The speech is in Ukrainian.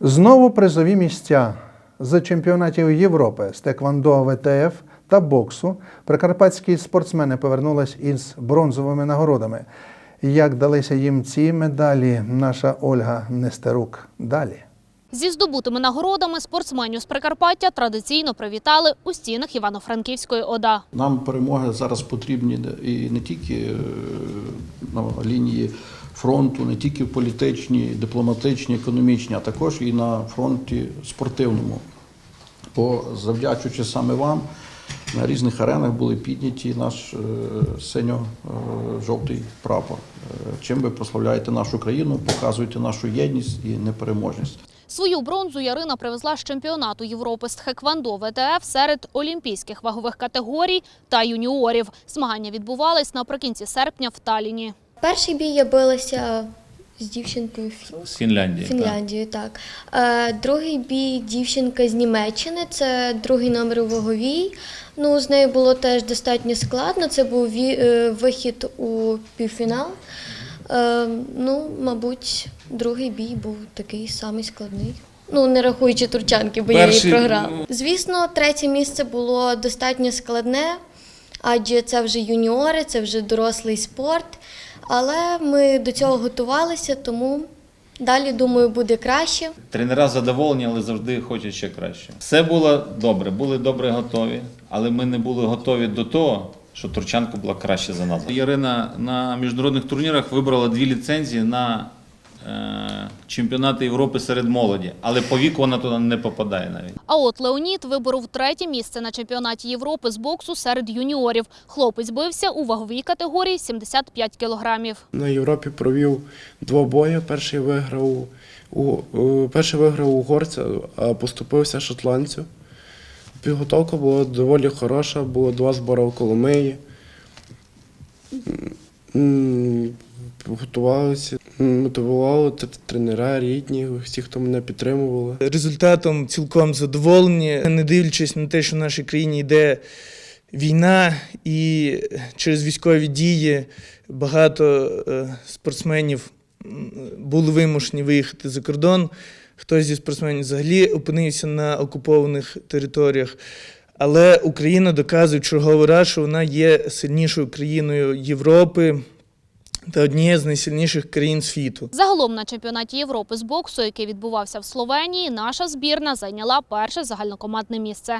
Знову призові місця з чемпіонатів Європи з теквондо ВТФ та боксу прикарпатські спортсмени повернулись із бронзовими нагородами. Як далися їм ці медалі, наша Ольга Нестерук далі. Зі здобутими нагородами спортсменів з Прикарпаття традиційно привітали у стінах Івано-Франківської ОДА. Нам перемоги зараз потрібні і не тільки е, на лінії фронту, не тільки в політичні, дипломатичні, економічні, а також і на фронті спортивному. Бо завдячуючи саме вам, на різних аренах були підняті наш е, синьо-жовтий прапор. Е, Чим ви прославляєте нашу країну, показуєте нашу єдність і непереможність. Свою бронзу Ярина привезла з чемпіонату Європи з тхеквондо ВТФ серед олімпійських вагових категорій та юніорів. Змагання відбувались наприкінці серпня в Таліні. Перший бій я билася з дівчинкою З Фінляндії. Фінляндії, так. Е, другий бій дівчинка з Німеччини, це другий номер у ваговій. Ну, з нею було теж достатньо складно. Це був е, вихід у півфінал. Е, ну, мабуть, другий бій був такий самий складний. Ну, не рахуючи турчанки, бо Перший, я її програла. ну- Звісно, третє місце було достатньо складне, адже це вже юніори, це вже дорослий спорт. Але ми до цього готувалися, тому далі, думаю, буде краще. Тренера задоволені, але завжди хочуть ще краще. Все було добре, були добре готові, але ми не були готові до того, що Турчанка була краще за нас. Ярина на міжнародних турнірах вибрала дві ліцензії на чемпіонати Європи серед молоді, але по віку вона туди не попадає навіть. А от Леонід виборов третє місце на чемпіонаті Європи з боксу серед юніорів. Хлопець бився у ваговій категорії 75 кілограмів. На Європі провів двобої. Перший виграв у, у- перший виграв угорця, а поступився шотландцю. Підготовка була доволі хороша, було два збори в Коломиї. Готувалися, мотивували тренера, рідні, всі, хто мене підтримували. результатом цілком задоволені, не дивлячись на те, що в нашій країні йде війна, і через військові дії багато е, спортсменів були вимушені виїхати за кордон. Хтось зі спортсменів взагалі опинився на окупованих територіях. Але Україна доказує черговий раз, що вона є сильнішою країною Європи та однією з найсильніших країн світу. Загалом на чемпіонаті Європи з боксу, який відбувався в Словенії, наша збірна зайняла перше загальнокомандне місце.